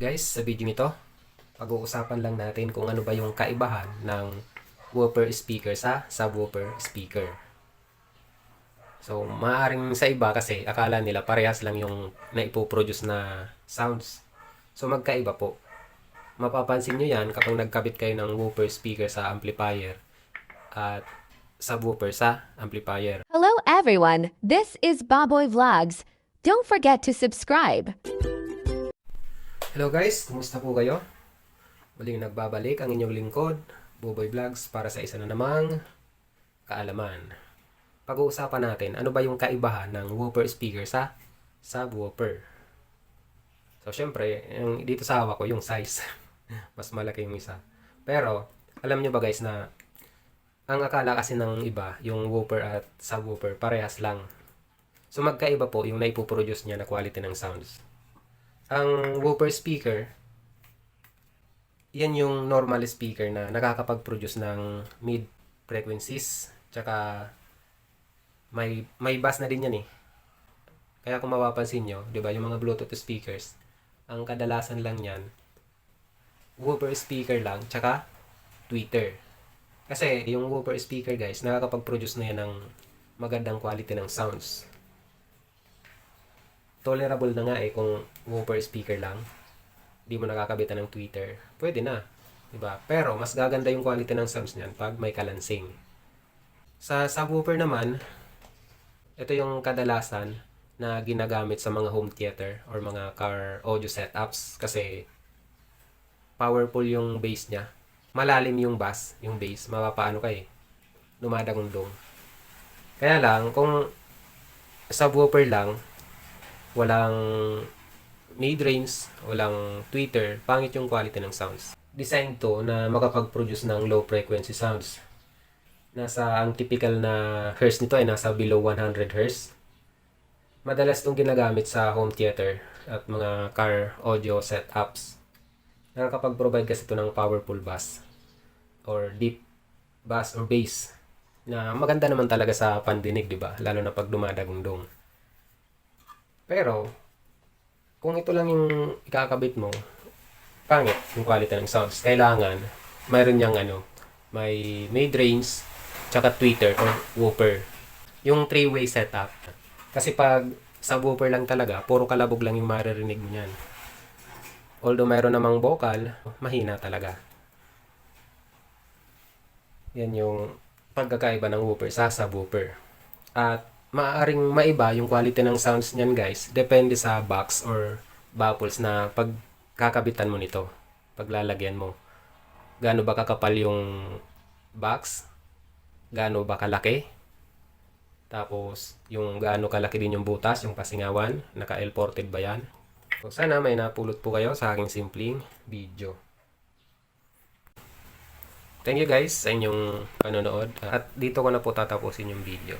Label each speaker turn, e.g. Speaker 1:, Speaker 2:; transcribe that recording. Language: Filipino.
Speaker 1: Guys, sa video nito, pag-uusapan lang natin kung ano ba yung kaibahan ng woofer speaker sa subwoofer speaker. So, maaaring sa iba kasi akala nila parehas lang yung naipoproduce na sounds. So, magkaiba po. Mapapansin nyo yan kapag nagkabit kayo ng woofer speaker sa amplifier at subwoofer sa amplifier.
Speaker 2: Hello everyone, this is Baboy Vlogs. Don't forget to subscribe.
Speaker 1: Hello guys, kumusta po kayo? Muling nagbabalik ang inyong lingkod, Buboy Vlogs, para sa isa na namang kaalaman. Pag-uusapan natin, ano ba yung kaibahan ng woofer speaker sa subwoofer? So, syempre, yung dito sa hawak ko, yung size. Mas malaki yung isa. Pero, alam nyo ba guys na ang akala kasi ng iba, yung woofer at subwoofer, parehas lang. So, magkaiba po yung naipoproduce niya na quality ng sounds ang woofer speaker, yan yung normal speaker na nakakapag-produce ng mid frequencies, tsaka may may bass na din yan eh. Kaya kung mapapansin nyo, di ba, yung mga Bluetooth speakers, ang kadalasan lang yan, woofer speaker lang, tsaka tweeter. Kasi yung woofer speaker guys, nakakapag-produce na yan ng magandang quality ng sounds tolerable na nga eh kung woofer speaker lang. Di mo nakakabitan ng tweeter. Pwede na. 'di ba? Pero mas gaganda yung quality ng sounds niyan pag may kalansing. Sa subwoofer naman, ito yung kadalasan na ginagamit sa mga home theater or mga car audio setups kasi powerful yung bass niya. Malalim yung bass, yung bass, mapapaano ka eh. Dumadagundong. Kaya lang, kung subwoofer lang, walang mid-range, walang tweeter, pangit yung quality ng sounds. Designed to na makapag-produce ng low frequency sounds. Nasa, ang typical na hertz nito ay nasa below 100 hertz. Madalas itong ginagamit sa home theater at mga car audio setups. Nakakapag-provide kasi ito ng powerful bass or deep bass or bass na maganda naman talaga sa pandinig, di ba? Lalo na pag dumadagundong. Pero, kung ito lang yung ikakabit mo, pangit yung quality ng sounds. Kailangan, mayroon niyang ano, may mid-range, tsaka tweeter or woofer. Yung three-way setup. Kasi pag sa woofer lang talaga, puro kalabog lang yung maririnig mo niyan. Although mayroon namang vocal, mahina talaga. Yan yung pagkakaiba ng woofer sa subwoofer. At maaaring maiba yung quality ng sounds niyan guys. Depende sa box or baffles na pagkakabitan mo nito. Paglalagyan mo. Gaano ba kakapal yung box? Gaano ba kalaki? Tapos, yung gaano kalaki din yung butas, yung pasingawan. Naka-L-ported ba yan? So, sana may napulot po kayo sa aking simpleng video. Thank you guys sa inyong panonood. At dito ko na po tatapusin yung video.